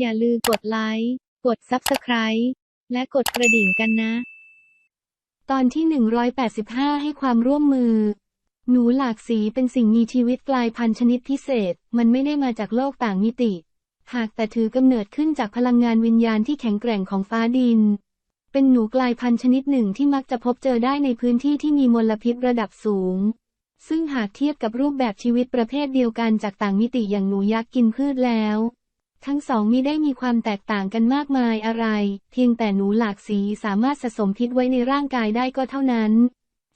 อย่าลืมกดไลค์ กด Subscribe และกดกระดิ่งกันนะ ตอนที่ 185 ให้ความร่วมมือ หนูหลากสีเป็นสิ่งมีชีวิตกลายพันธุ์ชนิดพิเศษ มันไม่ได้มาจากโลกต่างมิติ หากแต่ถือกำเนิดขึ้นจากพลังงานวิญญาณที่แข็งแกร่งของฟ้าดิน เป็นหนูกลายพันธุ์ชนิดหนึ่งที่มักจะพบเจอได้ในพื้นที่ที่มีมลพิษระดับสูงซึ่งหากเทียบกับรูปแบบชีวิตประเภทเดียวกันจากต่างมิติอย่างหนูยักษ์กินพืชแล้ว ทั้งสองมิได้มีความแตกต่างกันมากมายอะไร เพียงแต่หนูหลากสีสามารถสะสมพิษไว้ในร่างกายได้ก็เท่านั้น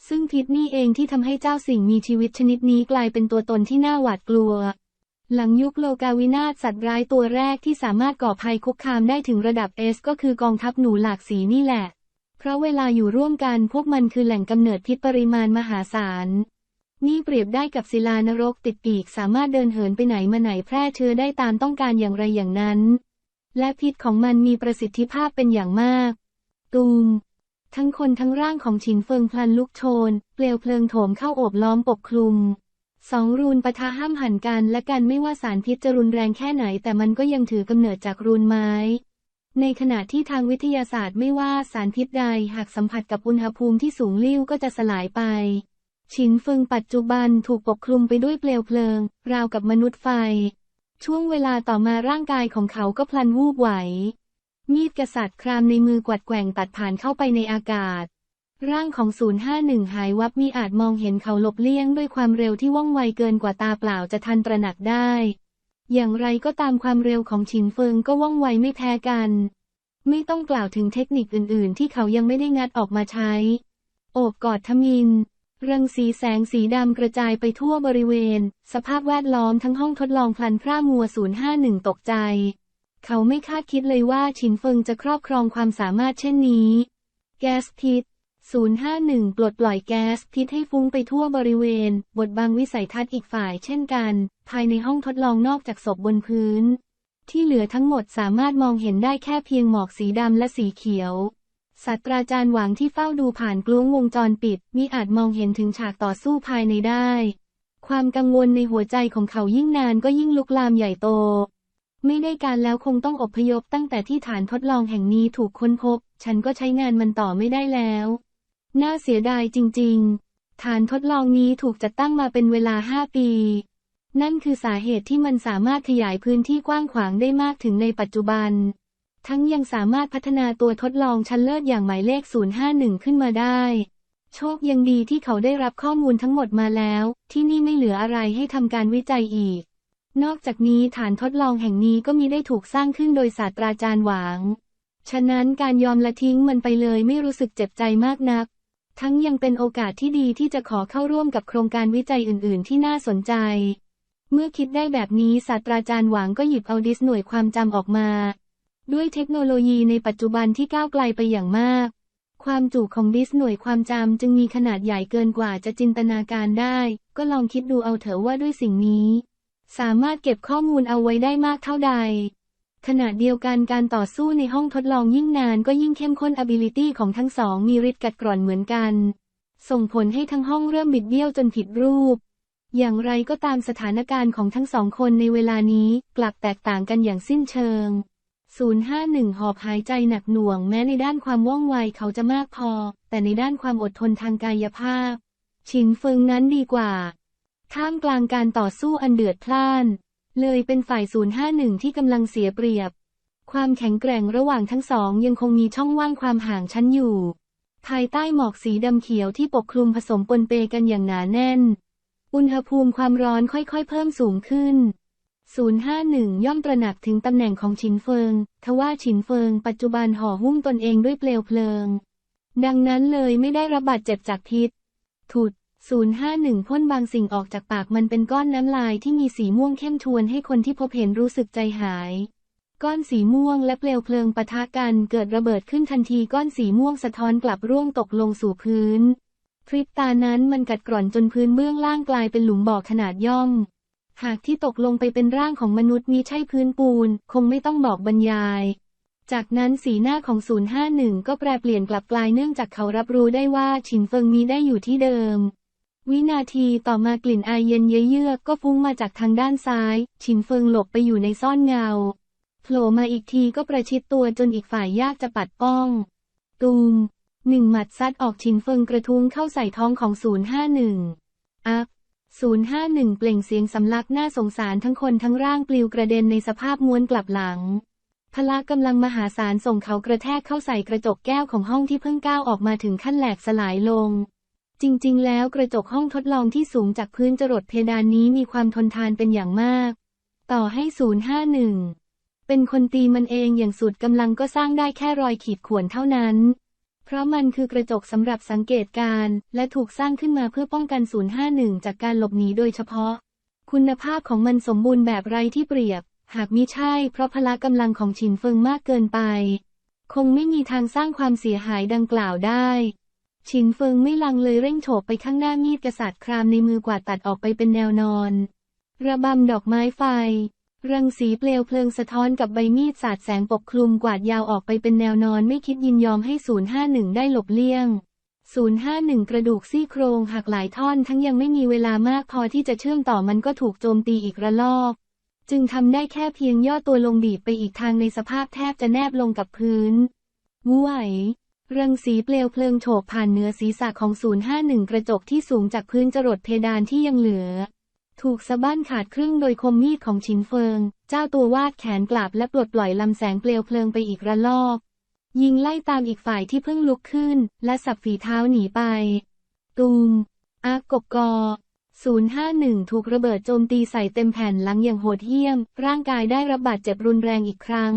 ซึ่งพิษนี่เองที่ทำให้เจ้าสิ่งมีชีวิตชนิดนี้กลายเป็นตัวตนที่น่าหวาดกลัว หลังยุคโลกาวินาศสัตว์ร้ายตัวแรกที่สามารถก่อภัยคุกคามได้ถึงระดับเอสก็คือกองทัพหนูหลากสีนี่แหละ เพราะเวลาอยู่ร่วมกันพวกมันคือแหล่งกำเนิดพิษปริมาณมหาศาล นี่เปรียบได้กับศิลานรกติดปีกสามารถเดินเหินไปไหนมาไหนแพร่เชื้อได้ตามต้องการอย่างไรอย่างนั้น และพิษของมันมีประสิทธิภาพเป็นอย่างมาก ตูม ทั้งคนทั้งร่างของฉินเฟิงพลันลุกโชน เปลวเพลิงโถมเข้าโอบล้อมปกคลุม สองรูนปะทะห้ามหันกันและกันไม่ว่าสารพิษจะรุนแรงแค่ไหน แต่มันก็ยังถือกำเนิดจากรูนไม้ในขณะที่ทางวิทยาศาสตร์ไม่ว่าสารพิษใดหากสัมผัสกับอุณหภูมิที่สูงลิ่วก็จะสลายไป ฉินเฟิงปัจจุบันถูกปกคลุมไปด้วยเปลวเพลิง ราวกับมนุษย์ไฟ ช่วงเวลาต่อมาร่างกายของเขาก็พลันวูบไหว มีดกษัตริย์ครามในมือกวัดแกว่งตัดผ่านเข้าไปในอากาศ ร่างของ 051 หายวับมีอาจมองเห็นเขาหลบเลี่ยงด้วยความเร็วที่ว่องไวเกินกว่าตาเปล่าจะทันตระหนักได้ อย่างไรก็ตามความเร็วของฉินเฟิงก็ว่องไวไม่แพ้กัน ไม่ต้องกล่าวถึงเทคนิคอื่น ๆ ที่เขายังไม่ได้งัดออกมาใช้ โอบกอดทมิน รังสีแสงสีดำกระจายไปทั่วบริเวณ สภาพแวดล้อมทั้งห้องทดลองพลันพร่ามัว 051 ตกใจ เขาไม่คาดคิดเลยว่าฉินเฟิงจะครอบครองความสามารถเช่นนี้ แก๊สพิษ 051 ปลดปล่อยแก๊สพิษให้ฟุ้งไปทั่วบริเวณบดบังวิสัยทัศน์อีกฝ่ายเช่นกัน ภายในห้องทดลองนอกจากศพบนพื้น ที่เหลือทั้งหมดสามารถมองเห็นได้แค่เพียงหมอกสีดำและสีเขียว ศาสตราจารย์หวังที่เฝ้าดูผ่านกลุ้งวงจรปิดมิอาจมองเห็นถึงฉากต่อสู้ภายในได้ ความกังวลในหัวใจของเขายิ่งนานก็ยิ่งลุกลามใหญ่โต ไม่ได้การแล้วคงต้องอพยพตั้งแต่ที่ฐานทดลองแห่งนี้ถูกค้นพบ ฉันก็ใช้งานมันต่อไม่ได้แล้ว น่าเสียดายจริง ๆ ฐานทดลองนี้ถูกจัดตั้งมาเป็นเวลา5ปี นั่นคือสาเหตุที่มันสามารถขยายพื้นที่กว้างขวางได้มากถึงในปัจจุบัน ทั้งยังสามารถพัฒนาตัวทดลองชั้นเลิศอย่างหมายเลข 051 ขึ้นมาได้ โชคยังดีที่เขาได้รับข้อมูลทั้งหมดมาแล้ว ที่นี่ไม่เหลืออะไรให้ทำการวิจัยอีก นอกจากนี้ฐานทดลองแห่งนี้ก็มีได้ถูกสร้างขึ้นโดยศาสตราจารย์หวาง ฉะนั้นการยอมละทิ้งมันไปเลยไม่รู้สึกเจ็บใจมากนัก ทั้งยังเป็นโอกาสที่ดีที่จะขอเข้าร่วมกับโครงการวิจัยอื่น ๆ ที่น่าสนใจ เมื่อคิดได้แบบนี้ศาสตราจารย์หวางก็หยิบเอาดิสหน่วยความจำออกมา ด้วยเทคโนโลยีในปัจจุบันที่ก้าวไกลไปอย่างมาก ความจุของดิสหน่วยความจำจึงมีขนาดใหญ่เกินกว่าจะจินตนาการได้ ก็ลองคิดดูเอาเถอะว่าด้วยสิ่งนี้ สามารถเก็บข้อมูลเอาไว้ได้มากเท่าใด ขณะเดียวกันการต่อสู้ในห้องทดลองยิ่งนานก็ยิ่งเข้มข้น ability ของทั้งสองมีฤทธิ์กัดกร่อนเหมือนกัน ส่งผลให้ทั้งห้องเริ่มบิดเบี้ยวจนผิดรูปอย่างไรก็ตามสถานการณ์ของทั้งสองคนในเวลานี้กลับแตกต่างกันอย่างสิ้นเชิง 051 หอบหายใจหนักหน่วงแม้ในด้านความว่องไวเขาจะมากพอ แต่ในด้านความอดทนทางกายภาพฉินเฟิงนั้นดีกว่า ท่ามกลางการต่อสู้อันเดือดพล่าน เลยเป็นฝ่าย 051 ที่กำลังเสียเปรียบ ความแข็งแกร่งระหว่างทั้งสองยังคงมีช่องว่างความห่างชั้นอยู่ ภายใต้หมอกสีดำเขียวที่ปกคลุมผสมปนเปกันอย่างหนาแน่น อุณหภูมิความร้อนค่อยๆ เพิ่มสูงขึ้น 051 ย่อมตระหนักถึงตำแหน่งของฉินเฟิง ทว่าฉินเฟิงปัจจุบันห่อหุ้มตนเองด้วยเปลวเพลิง ดังนั้นเลยไม่ได้รับบาดเจ็บจากพิษ ถุด 051 พ่นบางสิ่งออกจากปากมันเป็นก้อนน้ำลายที่มีสีม่วงเข้มทวนให้คนที่พบเห็นรู้สึกใจหาย ก้อนสีม่วงและเปลวเพลิงปะทะกันเกิดระเบิดขึ้นทันทีก้อนสีม่วงสะท้อนกลับร่วงตกลงสู่พื้นพริบตานั้นมันกัดกร่อนจนพื้นเบื้องล่างกลายเป็นหลุมบ่อขนาดย่อม หากที่ตกลงไปเป็นร่างของมนุษย์มีใช่พื้นปูน คงไม่ต้องบอกบรรยาย จากนั้นสีหน้าของ 051 ก็แปรเปลี่ยนกลับกลายเนื่องจากเขารับรู้ได้ว่าฉินเฟิงมีได้อยู่ที่เดิม วินาทีต่อมากลิ่นอายเย็นเยือกก็ฟุ้งมาจากทางด้านซ้าย ฉินเฟิงหลบไปอยู่ในซ่อนเงาพผล่มาอีกทีก็ประชิดตัวจนอีกฝ่ายยากจะปัดป้อง ตูมหนึ่งหมัดซัดออกชินเฟิงกระทุ้งเข้าใส่ท้องของ 051อัพ 051 เปล่งเสียงสำลักน่าสงสารทั้งคนทั้งร่างปลิวกระเด็นในสภาพม้วนกลับหลัง พละกำลังมหาศาลส่งเขากระแทกเข้าใส่กระจกแก้วของห้องที่เพิ่งก้าวออกมาถึงขั้นแหลกสลายลง จริง ๆ แล้วกระจกห้องทดลองที่สูงจากพื้นจรดเพดานนี้มีความทนทานเป็นอย่างมาก ต่อให้ 051 เป็นคนตีมันเองอย่างสุดกำลังก็สร้างได้แค่รอยขีดข่วนเท่านั้น เพราะมันคือกระจกสำหรับสังเกตการณ์และถูกสร้างขึ้นมาเพื่อป้องกัน 051 จากการหลบหนีโดยเฉพาะ คุณภาพของมันสมบูรณ์แบบไร้ที่เปรียบ หากมิใช่เพราะพละกำลังของฉินเฟิงมากเกินไป คงไม่มีทางสร้างความเสียหายดังกล่าวได้ฉินเฟิงไม่ลังเลยเร่งโฉบไปข้างหน้ามีดกษัตริย์ครามในมือกวาดตัดออกไปเป็นแนวนอน ระบำดอกไม้ไฟ รังสีเปลวเพลิงสะท้อนกับใบมีดสาดแสงปกคลุมกวาดยาวออกไปเป็นแนวนอนไม่คิดยินยอมให้ 051 ได้หลบเลี่ยง 051 กระดูกซี่โครงหักหลายท่อนทั้งยังไม่มีเวลามากพอที่จะเชื่อมต่อมันก็ถูกโจมตีอีกระลอก จึงทำได้แค่เพียงย่อตัวลงดีดไปอีกทางในสภาพแทบจะแนบลงกับพื้นวูไหวรังสีเปลวเพลิงโฉบผ่านเนื้อศีรษะของ 051 กระจกที่สูงจากพื้นจรดเพดานที่ยังเหลือ ถูกสะบั้นขาดครึ่งโดยคมมีดของชินเฟิง เจ้าตัววาดแขนกลับและปลดปล่อยลำแสงเปลวเพลิงไปอีกระลอก ยิงไล่ตามอีกฝ่ายที่เพิ่งลุกขึ้น และสับฝีเท้าหนีไปตูมอากบกอ051 ถูกระเบิดโจมตีใส่เต็มแผ่นหลังอย่างโหดเหี้ยม ร่างกายได้รับบาดเจ็บรุนแรงอีกครั้ง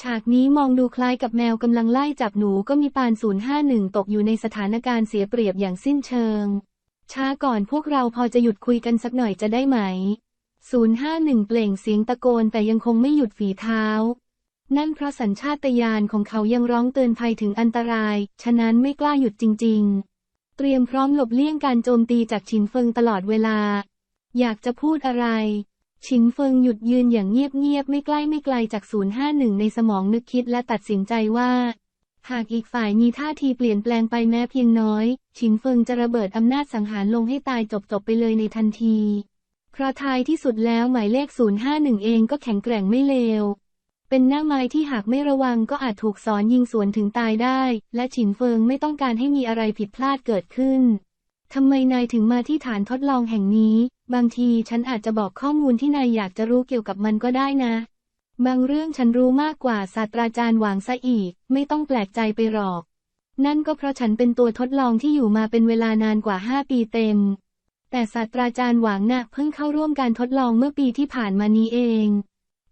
ฉากนี้มองดูคล้ายกับแมวกำลังไล่จับหนูก็มีปาน 051 ตกอยู่ในสถานการณ์เสียเปรียบอย่างสิ้นเชิง ช้าก่อนพวกเราพอจะหยุดคุยกันสักหน่อยจะได้ไหม 051 เปล่งเสียงตะโกนแต่ยังคงไม่หยุดฝีเท้า นั่นเพราะสัญชาตญาณของเขายังร้องเตือนภัยถึงอันตราย ฉะนั้นไม่กล้าหยุดจริง ๆ เตรียมพร้อมหลบเลี่ยงการโจมตีจากชินเฟิงตลอดเวลา อยากจะพูดอะไร ชินเฟิงหยุดยืนอย่างเงียบๆไม่ใกล้ไม่ไกลจาก 051 ในสมองนึกคิดและตัดสินใจว่า หากอีกฝ่ายมีท่าทีเปลี่ยนแปลงไปแม้เพียงน้อยชินเฟิงจะระเบิดอำนาจสังหารลงให้ตายจบๆไปเลยในทันที เพราะท้ายที่สุดแล้วหมายเลข 051 เองก็แข็งแกร่งไม่เลว เป็นหน้าไม้ที่หากไม่ระวังก็อาจถูกสอนยิงสวนถึงตายได้ และฉินเฟิงไม่ต้องการให้มีอะไรผิดพลาดเกิดขึ้นทำไมนายถึงมาที่ฐานทดลองแห่งนี้ บางทีฉันอาจจะบอกข้อมูลที่นายอยากจะรู้เกี่ยวกับมันก็ได้นะ บางเรื่องฉันรู้มากกว่าศาสตราจารย์หวางซะอีก ไม่ต้องแปลกใจไปหรอก นั่นก็เพราะฉันเป็นตัวทดลองที่อยู่มาเป็นเวลานานกว่า5ปีเต็ม แต่ศาสตราจารย์หวางน่ะเพิ่งเข้าร่วมการทดลองเมื่อปีที่ผ่านมานี้เอง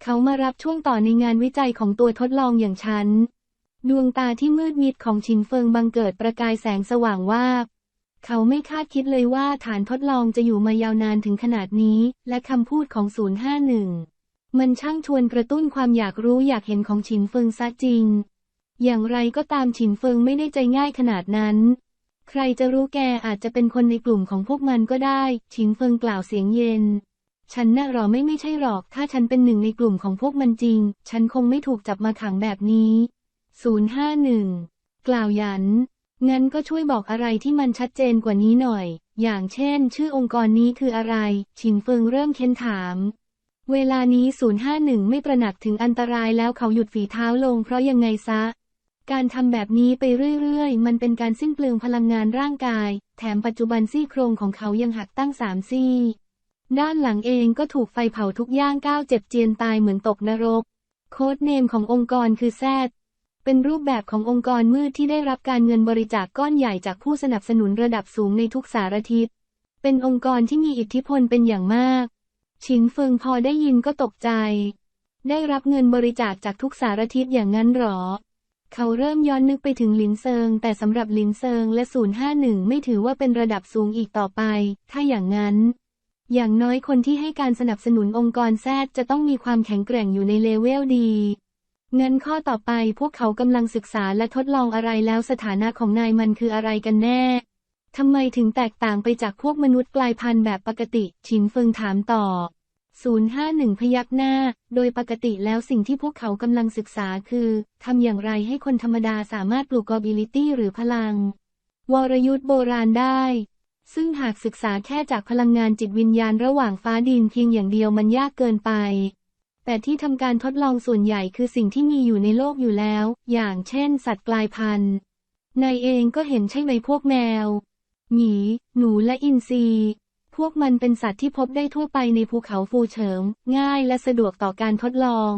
เขามารับช่วงต่อในงานวิจัยของตัวทดลองอย่างฉัน ดวงตาที่มืดมิดของชินเฟิงบังเกิดประกายแสงสว่างวาบเขาไม่คาดคิดเลยว่าฐานทดลองจะอยู่มายาวนานถึงขนาดนี้ และคำพูดของ 051 มันช่างชวนกระตุ้นความอยากรู้อยากเห็นของฉินเฟิงซะจริง อย่างไรก็ตามฉินเฟิงไม่ได้ใจง่ายขนาดนั้น ใครจะรู้แกอาจจะเป็นคนในกลุ่มของพวกมันก็ได้ ฉินเฟิงกล่าวเสียงเย็น ฉันน่ะหรอไม่ไม่ใช่หรอก ถ้าฉันเป็นหนึ่งในกลุ่มของพวกมันจริง ฉันคงไม่ถูกจับมาขังแบบนี้ 051 กล่าวยัน งั้นก็ช่วยบอกอะไรที่มันชัดเจนกว่านี้หน่อย อย่างเช่น ชื่อองค์กรนี้คืออะไร ฉินเฟิงเริ่มเค้นถาม เวลานี้ 051 ไม่ประหนักถึงอันตรายแล้วเขาหยุดฝีเท้าลงเพราะยังไงซะ การทำแบบนี้ไปเรื่อยๆ มันเป็นการสิ้นเปลืองพลังงานร่างกาย แถมปัจจุบันซี่โครงของเขายังหักตั้งสามซี่ ด้านหลังเองก็ถูกไฟเผาทุกย่างก้าวเจ็บเจียนตายเหมือนตกนรก โค้ดเนมขององค์กรคือแซดเป็นรูปแบบขององค์กรมืดที่ได้รับการเงินบริจาคก้อนใหญ่จากผู้สนับสนุนระดับสูงในทุกสารทิศ เป็นองค์กรที่มีอิทธิพลเป็นอย่างมาก ชินเฟิงพอได้ยินก็ตกใจ ได้รับเงินบริจาคจากทุกสารทิศอย่างนั้นหรอ เขาเริ่มย้อนนึกไปถึงหลินเซิง แต่สำหรับหลินเซิงและ 051 ไม่ถือว่าเป็นระดับสูงอีกต่อไป ถ้าอย่างนั้น อย่างน้อยคนที่ให้การสนับสนุนองค์กรแซดจะต้องมีความแข็งแกร่งอยู่ในเลเวลดีเงั้นข้อต่อไปพวกเขากำลังศึกษาและทดลองอะไรแล้วสถานะของนายมันคืออะไรกันแน่ ทำไมถึงแตกต่างไปจากพวกมนุษย์กลายพันธุ์แบบปกติฉินเฟิงถามต่อ 051 พยักหน้า โดยปกติแล้วสิ่งที่พวกเขากำลังศึกษาคือ ทำอย่างไรให้คนธรรมดาสามารถปลูก ability หรือพลัง วรยุทธ์โบราณได้ ซึ่งหากศึกษาแค่จากพลังงานจิตวิญญาณระหว่างฟ้าดินเพียงอย่างเดียวมันยากเกินไป แต่ที่ทำการทดลองส่วนใหญ่คือสิ่งที่มีอยู่ในโลกอยู่แล้ว อย่างเช่น สัตว์กลายพันธุ์นายเองก็เห็นใช่ไหมพวกแมว หมี หนูและอินทรีพวกมันเป็นสัตว์ที่พบได้ทั่วไปในภูเขาฟูเฉิง ง่ายและสะดวกต่อการทดลอง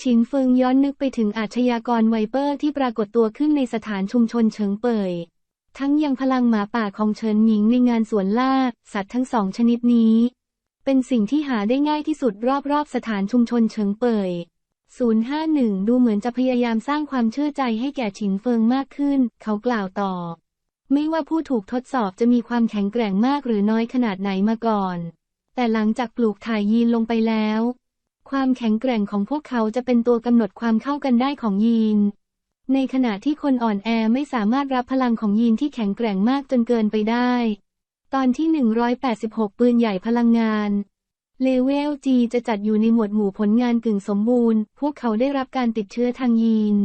ชินเฟิงย้อนนึกไปถึงอาชญากรไวเปอร์ที่ปรากฏตัวขึ้นในสถานชุมชนเฉิงเป่ย ทั้งยังพลังหมาป่าของเฉินหมิงในงานสวนล่า สัตว์ทั้งสองชนิดนี้ เป็นสิ่งที่หาได้ง่ายที่สุดรอบๆสถานชุมชนเฉิงเป่ย051 ดูเหมือนจะพยายามสร้างความเชื่อใจให้แก่ฉินเฟิงมากขึ้น เขากล่าวต่อ ไม่ว่าผู้ถูกทดสอบจะมีความแข็งแกร่งมากหรือน้อยขนาดไหนมาก่อน แต่หลังจากปลูกถ่ายยีนลงไปแล้ว ความแข็งแกร่งของพวกเขาจะเป็นตัวกำหนดความเข้ากันได้ของยีน ในขณะที่คนอ่อนแอไม่สามารถรับพลังของยีนที่แข็งแกร่งมากจนเกินไปได้ ตอนที่ 186 ปืนใหญ่พลังงานเลเวล G จะจัดอยู่ในหมวดหมู่ผลงานกึ่งสมบูรณ์ พวกเขาได้รับการติดเชื้อทางยีน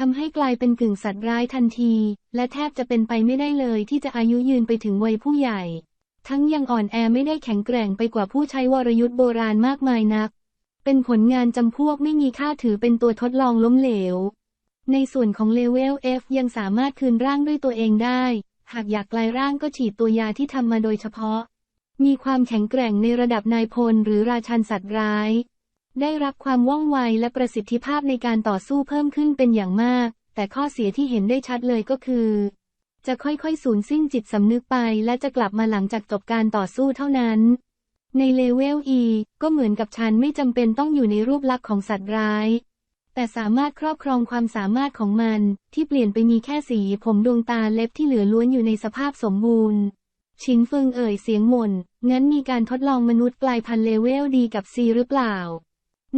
ทำให้กลายเป็นกึ่งสัตว์ร้ายทันที และแทบจะเป็นไปไม่ได้เลยที่จะอายุยืนไปถึงวัยผู้ใหญ่ ทั้งยังอ่อนแอไม่ได้แข็งแกร่งไปกว่าผู้ใช้วรยุทธ์โบราณมากมายนัก เป็นผลงานจำพวกไม่มีค่าถือเป็นตัวทดลองล้มเหลว ในส่วนของเลเวล F ยังสามารถคืนร่างด้วยตัวเองได้ หากอยากกลายร่างก็ฉีดตัวยาที่ทำมาโดยเฉพาะ มีความแข็งแกร่งในระดับนายพลหรือราชันสัตว์ร้าย ได้รับความว่องไวและประสิทธิภาพในการต่อสู้เพิ่มขึ้นเป็นอย่างมาก แต่ข้อเสียที่เห็นได้ชัดเลยก็คือ จะค่อยๆ สูญสิ้นจิตสำนึกไปและจะกลับมาหลังจากจบการต่อสู้เท่านั้น ในเลเวล E ก็เหมือนกับฉันไม่จำเป็นต้องอยู่ในรูปลักษณ์ของสัตว์ร้าย แต่สามารถครอบครองความสามารถของมัน ที่เปลี่ยนไปมีแค่สีผมดวงตาเล็บที่เหลือล้วนอยู่ในสภาพสมบูรณ์ชินเฟิงเอ่ยเสียงหม่นงั้นมีการทดลองมนุษย์กลายพันธุ์เลเวลดีกับซีหรือเปล่า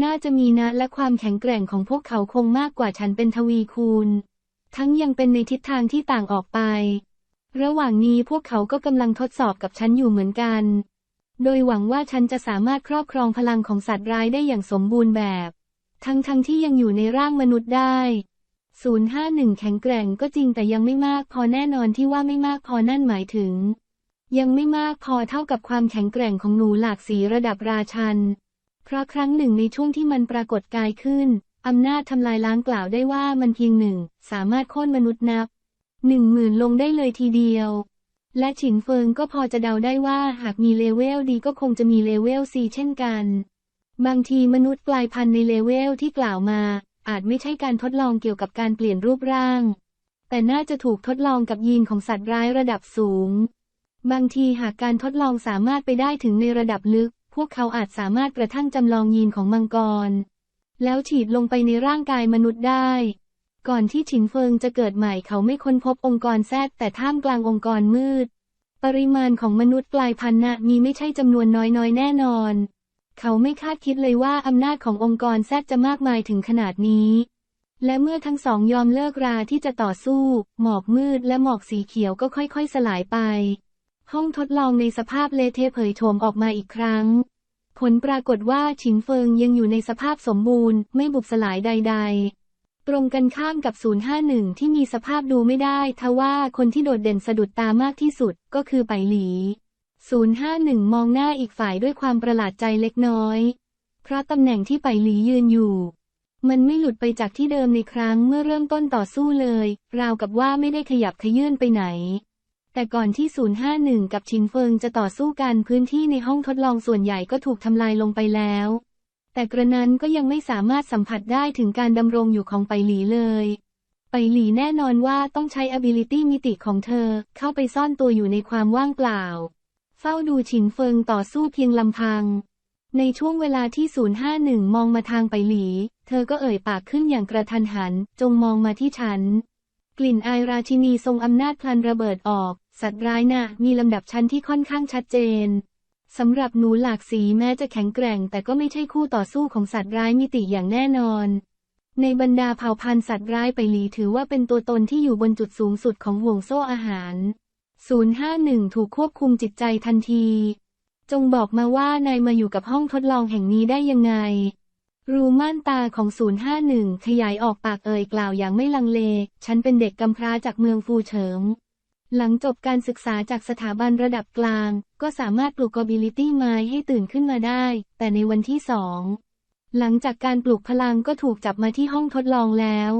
น่าจะมีนะและความแข็งแกร่งของพวกเขาคงมากกว่าฉันเป็นทวีคูณ ทั้งยังเป็นในทิศทางที่ต่างออกไป ระหว่างนี้พวกเขาก็กำลังทดสอบกับฉันอยู่เหมือนกัน โดยหวังว่าฉันจะสามารถครอบครองพลังของสัตว์ร้ายได้อย่างสมบูรณ์แบบ ทั้งทั้งที่ยังอยู่ในร่างมนุษย์ได้ 051 แข็งแกร่งก็จริงแต่ยังไม่มากพอแน่นอนที่ว่าไม่มากพอนั่นหมายถึง ยังไม่มากพอเท่ากับความแข็งแกร่งของหนูหลากสีระดับราชัน เพราะครั้งหนึ่งในช่วงที่มันปรากฏกายขึ้น อำนาจทำลายล้างกล่าวได้ว่ามันเพียงหนึ่ง สามารถโค่นมนุษย์นับหนึ่งหมื่นลงได้เลยทีเดียว และฉินเฟิงก็พอจะเดาได้ว่าหากมีเลเวลดีก็คงจะมีเลเวลซีเช่นกัน บางทีมนุษย์กลายพันธุ์ในเลเวลที่กล่าวมา อาจไม่ใช่การทดลองเกี่ยวกับการเปลี่ยนรูปร่าง แต่น่าจะถูกทดลองกับยีนของสัตว์ร้ายระดับสูง บางทีหากการทดลองสามารถไปได้ถึงในระดับลึก พวกเขาอาจสามารถกระทั่งจำลองยีนของมังกร แล้วฉีดลงไปในร่างกายมนุษย์ได้ ก่อนที่ฉินเฟิงจะเกิดใหม่เขาไม่ค้นพบองค์กรแซดแต่ท่ามกลางองค์กรมืด ปริมาณของมนุษย์กลายพันธุ์น่ะมีไม่ใช่จำนวนน้อยๆ แน่นอน เขาไม่คาดคิดเลยว่าอำนาจขององค์กรแซดจะมากมายถึงขนาดนี้และเมื่อทั้งสองยอมเลิกราที่จะต่อสู้ หมอกมืดและหมอกสีเขียวก็ค่อยๆ สลายไป ห้องทดลองในสภาพเละเทะเผยโฉมออกมาอีกครั้ง ผลปรากฏว่าฉินเฟิงยังอยู่ในสภาพสมบูรณ์ไม่บุบสลายใด ๆ ตรงกันข้ามกับ 051 ที่มีสภาพดูไม่ได้ทว่าคนที่โดดเด่นสะดุดตามากที่สุดก็คือไปหลี 051 มองหน้าอีกฝ่ายด้วยความประหลาดใจเล็กน้อย เพราะตำแหน่งที่ไปหลียืนอยู่ มันไม่หลุดไปจากที่เดิมในครั้งเมื่อเริ่มต้นต่อสู้เลย ราวกับว่าไม่ได้ขยับขยื่นไปไหน แต่ก่อนที่ 051 กับชินเฟิงจะต่อสู้กันพื้นที่ในห้องทดลองส่วนใหญ่ก็ถูกทำลายลงไปแล้ว แต่กระนั้นก็ยังไม่สามารถสัมผัสได้ถึงการดำรงอยู่ของไปหลีเลย ไปหลีแน่นอนว่าต้องใช้ ability มิติของเธอเข้าไปซ่อนตัวอยู่ในความว่างเปล่า เฝ้าดูฉินเฟิงต่อสู้เพียงลำพัง ในช่วงเวลาที่ 051 มองมาทางไปหลี เธอก็เอ่ยปากขึ้นอย่างกระทันหัน จงมองมาที่ฉัน กลิ่นอายราชินีทรงอำนาจพลันระเบิดออก สัตว์ร้ายน่ะมีลำดับชั้นที่ค่อนข้างชัดเจนสำหรับหนูหลากสีแม้จะแข็งแกร่ง แต่ก็ไม่ใช่คู่ต่อสู้ของสัตว์ร้ายมิติอย่างแน่นอน ในบรรดาเผ่าพันธุ์สัตว์ร้ายไปหลีถือว่าเป็นตัวตนที่อยู่บนจุดสูงสุดของห่วงโซ่อาหาร 051 ถูกควบคุมจิตใจทันที จงบอกมาว่านายมาอยู่กับห้องทดลองแห่งนี้ได้ยังไง รูม่านตาของ 051 ขยายออกปากเอ่ยกล่าวอย่างไม่ลังเล ฉันเป็นเด็กกำพร้าจากเมืองฟูเฉิง หลังจบการศึกษาจากสถาบันระดับกลาง ก็สามารถปลุก ability ไม้ให้ตื่นขึ้นมาได้ แต่ในวันที่สองหลังจากการปลุกพลังก็ถูกจับมาที่ห้องทดลองแล้ว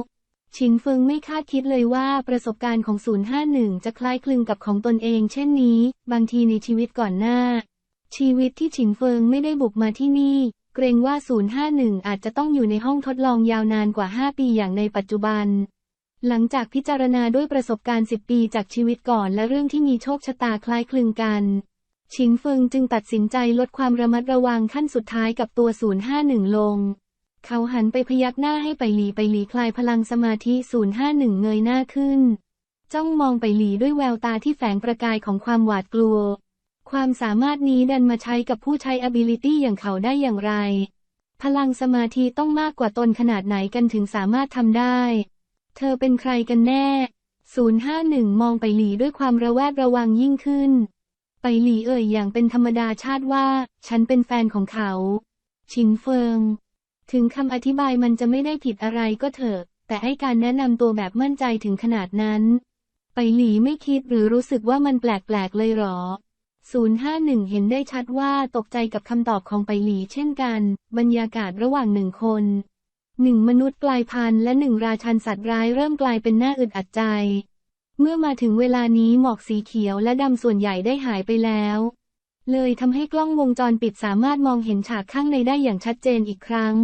ฉินเฟิงไม่คาดคิดเลยว่าประสบการณ์ของ 051 จะคล้ายคลึงกับของตนเอง เช่นนี้ บางทีในชีวิตก่อนหน้า ชีวิตที่ฉินเฟิงไม่ได้บุกมาที่นี่ เกรงว่า 051 อาจจะต้องอยู่ในห้องทดลองยาวนานกว่า 5 ปีอย่างในปัจจุบัน หลังจากพิจารณาด้วยประสบการณ์ 10 ปีจากชีวิตก่อนและเรื่องที่มีโชคชะตาคล้ายคลึงกันฉินเฟิงจึงตัดสินใจลดความระมัดระวังขั้นสุดท้ายกับตัว 051 ลง เขาหันไปพยักหน้าให้ไปหลีไปหลีคลายพลังสมาธิ 051 เงยหน้าขึ้น จ้องมองไปหลีด้วยแววตาที่แฝงประกายของความหวาดกลัว ความสามารถนี้ดันมาใช้กับผู้ใช้ ability อย่างเขาได้อย่างไร พลังสมาธิต้องมากกว่าตนขนาดไหนกันถึงสามารถทำได้ เธอเป็นใครกันแน่ 051 มองไปหลีด้วยความระแวดระวังยิ่งขึ้น ไปหลีเอ่ยอย่างเป็นธรรมดาชาติว่า ฉันเป็นแฟนของเขา ชินเฟิง ถึงคำอธิบายมันจะไม่ได้ผิดอะไรก็เถอะ แต่ให้การแนะนำตัวแบบมั่นใจถึงขนาดนั้น ไปหลีไม่คิดหรือรู้สึกว่ามันแปลกๆเลยหรอ051 เห็นได้ชัดว่าตกใจกับคำตอบของไปหลีเช่นกัน บรรยากาศระหว่างหนึ่งคน หนึ่งมนุษย์กลายพันธุ์และหนึ่งราชันสัตว์ร้ายเริ่มกลายเป็นหน้าอึดอัดใจ เมื่อมาถึงเวลานี้หมอกสีเขียวและดำส่วนใหญ่ได้หายไปแล้ว เลยทำให้กล้องวงจรปิดสามารถมองเห็นฉากข้างในได้อย่างชัดเจนอีกครั้ง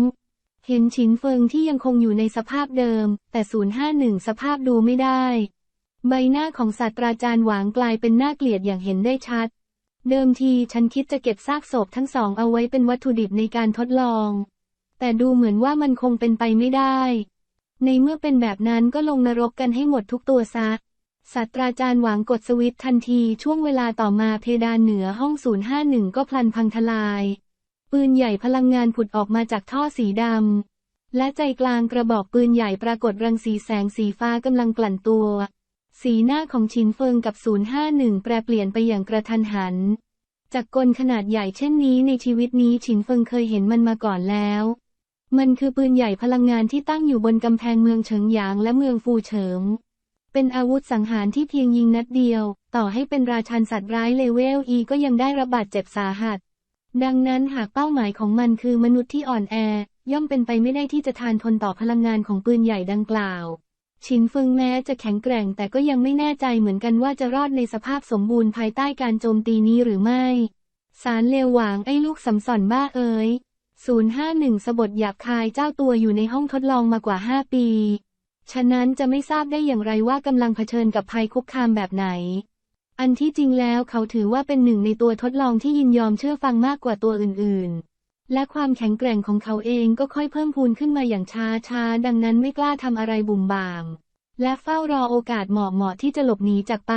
เห็นฉินเฟิงที่ยังคงอยู่ในสภาพเดิม แต่ 051 สภาพดูไม่ได้ ใบหน้าของศาสตราจารย์หวางกลายเป็นหน่าเกลียดอย่างเห็นได้ชัด เดิมทีฉันคิดจะเก็บซากศพทั้งสองเอาไว้เป็นวัตถุดิบในการทดลอง แต่ดูเหมือนว่ามันคงเป็นไปไม่ได้ ในเมื่อเป็นแบบนั้นก็ลงนรกกันให้หมดทุกตัวซะศาสตราจารย์หวางกดสวิตช์ทันทีช่วงเวลาต่อมาเพดานเหนือห้อง 051 ก็พลันพังทลาย ปืนใหญ่พลังงานผุดออกมาจากท่อสีดำ และใจกลางกระบอกปืนใหญ่ปรากฏรังสีแสงสีฟ้ากำลังกลั่นตัว สีหน้าของชินเฟิงกับ 051 แปรเปลี่ยนไปอย่างกระทันหัน จากกลขนาดใหญ่เช่นนี้ในชีวิตนี้ชินเฟิงเคยเห็นมันมาก่อนแล้ว มันคือปืนใหญ่พลังงานที่ตั้งอยู่บนกำแพงเมืองเฉิงหยางและเมืองฟูเฉิง เป็นอาวุธสังหารที่เพียงยิงนัดเดียว ต่อให้เป็นราชันสัตว์ร้ายเลเวลอีก็ยังได้รับบาดเจ็บสาหัส ดังนั้นหากเป้าหมายของมันคือมนุษย์ที่อ่อนแอ ย่อมเป็นไปไม่ได้ที่จะทานทนต่อพลังงานของปืนใหญ่ดังกล่าว ชินฟิงแม้จะแข็งแกร่งแต่ก็ยังไม่แน่ใจเหมือนกันว่าจะรอดในสภาพสมบูรณ์ภายใต้การโจมตีนี้หรือไม่ สารเลวหวางไอ้ลูกสำสอนบ้าเอ๋ย 051 สบทหยาบคายเจ้าตัวอยู่ในห้องทดลองมากว่า 5 ปี ฉะนั้นจะไม่ทราบได้อย่างไรว่ากำลังเผชิญกับภัยคุกคามแบบไหน อันที่จริงแล้วเขาถือว่าเป็นหนึ่งในตัวทดลองที่ยินยอมเชื่อฟังมากกว่าตัวอื่นๆ และความแข็งแกร่งของเขาเองก็ค่อยเพิ่มพูนขึ้นมาอย่างช้าช้าๆดังนั้นไม่กล้าทำอะไรบุ่มบ่าม และเฝ้ารอโอกาสเหมาะเหมาะที่จะหลบหนีจากไป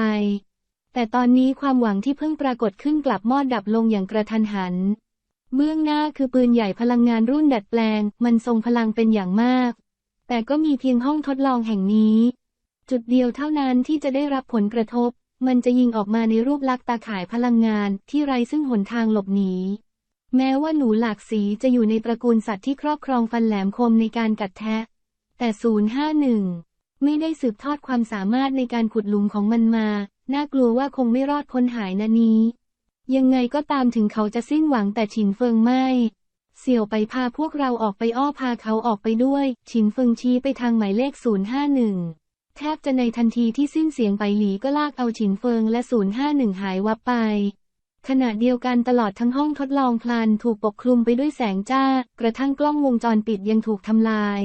แต่ตอนนี้ความหวังที่เพิ่งปรากฏขึ้นกลับมอดดับลงอย่างกระทันหัน เบื้องหน้าคือปืนใหญ่พลังงานรุ่นดัดแปลง มันทรงพลังเป็นอย่างมาก แต่ก็มีเพียงห้องทดลองแห่งนี้ จุดเดียวเท่านั้นที่จะได้รับผลกระทบ มันจะยิงออกมาในรูปลักษณ์ตาข่ายพลังงานที่ไร้ซึ่งหนทางหลบหนี แม้ว่าหนูหลากสีจะอยู่ในตระกูลสัตว์ที่ครอบครองฟันแหลมคมในการกัดแทะ แต่ 051 ไม่ได้สืบทอดความสามารถในการขุดหลุมของมันมา น่ากลัวว่าคงไม่รอดพ้นหายนะนี้ ยังไงก็ตามถึงเขาจะสิ้นหวังแต่ฉินเฟิงไม่ เสี่ยวไปพาพวกเราออกไปอ้อพาเขาออกไปด้วย ฉินเฟิงชี้ไปทางหมายเลข 051 แทบจะในทันทีที่สิ้นเสียงไปหลีก็ลากเอาฉินเฟิงและ 051 หายวับไป ขณะเดียวกันตลอดทั้งห้องทดลองพลันถูกปกคลุมไปด้วยแสงจ้า กระทั่งกล้องวงจรปิดยังถูกทำลาย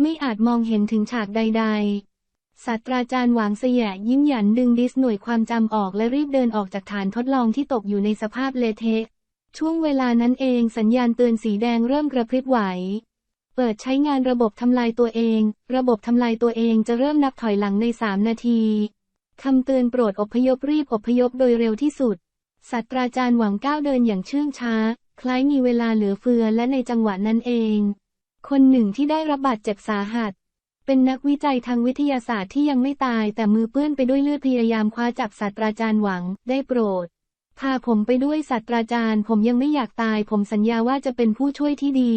ไม่อาจมองเห็นถึงฉากใด ๆ ศาสตราจารย์หวางเสยะยิ้มหยันดึงดิสหน่วยความจำออกและรีบเดินออกจากฐานทดลองที่ตกอยู่ในสภาพเละเทะ ช่วงเวลานั้นเองสัญญาณเตือนสีแดงเริ่มกระพริบไหว เปิดใช้งานระบบทำลายตัวเอง ระบบทำลายตัวเองจะเริ่มนับถอยหลังใน 3 นาทีคำเตือนโปรดอพยพรีบอพยพโดยเร็วที่สุด ศาสตราจารย์หวังก้าวเดินอย่างเชื่องช้า คล้ายมีเวลาเหลือเฟือและในจังหวะนั้นเอง คนหนึ่งที่ได้รับบาดเจ็บสาหัส เป็นนักวิจัยทางวิทยาศาสตร์ที่ยังไม่ตายแต่มือเปื้อนไปด้วยเลือดพยายามคว้าจับศาสตราจารย์หวัง ได้โปรด พาผมไปด้วยศาสตราจารย์ ผมยังไม่อยากตาย ผมสัญญาว่าจะเป็นผู้ช่วยที่ดี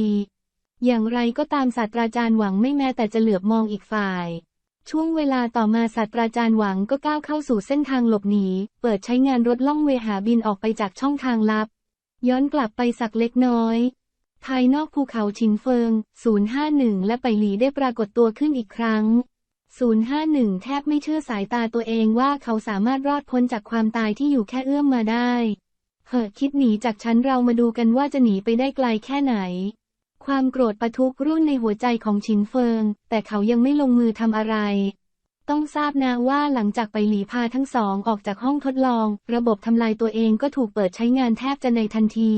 อย่างไรก็ตามศาสตราจารย์หวังไม่แม้แต่จะเหลือบมองอีกฝ่าย ช่วงเวลาต่อมาศาสตราจารย์หวังก็ก้าวเข้าสู่เส้นทางหลบหนี เปิดใช้งานรถล่องเวหาบินออกไปจากช่องทางลับ ย้อนกลับไปสักเล็กน้อย ภายนอกภูเขาชินเฟิง 051 และไปหลีได้ปรากฏตัวขึ้นอีกครั้ง 051 แทบไม่เชื่อสายตาตัวเองว่าเขาสามารถรอดพ้นจากความตายที่อยู่แค่เอื้อมมาได้ เหิดคิดหนีจากฉันเรามาดูกันว่าจะหนีไปได้ไกลแค่ไหน ความโกรธประทุกรุ่นในหัวใจของชินเฟิง แต่เขายังไม่ลงมือทำอะไร ต้องทราบนะว่าหลังจากไปหลีพาทั้งสองออกจากห้องทดลอง ระบบทำลายตัวเองก็ถูกเปิดใช้งานแทบจะในทันที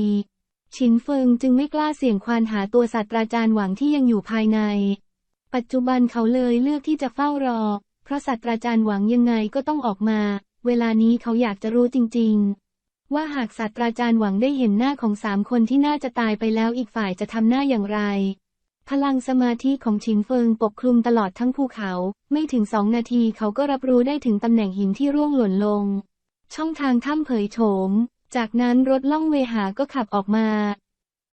ชินเฟิงจึงไม่กล้าเสี่ยงควานหาตัวศาสตราจารย์หวังที่ยังอยู่ภายใน ปัจจุบันเขาเลยเลือกที่จะเฝ้ารอ เพราะศาสตราจารย์หวังยังไงก็ต้องออกมา เวลานี้เขาอยากจะรู้จริง ๆ ว่าหากศาสตราจารย์หวังได้เห็นหน้าของสามคนที่น่าจะตายไปแล้วอีกฝ่ายจะทำหน้าอย่างไร พลังสมาธิของชินเฟิงปกคลุมตลอดทั้งภูเขา ไม่ถึงสองนาทีเขาก็รับรู้ได้ถึงตำแหน่งหินที่ร่วงหล่นลง ช่องทางถ้ำเผยโฉม จากนั้นรถล่องเวหาก็ขับออกมา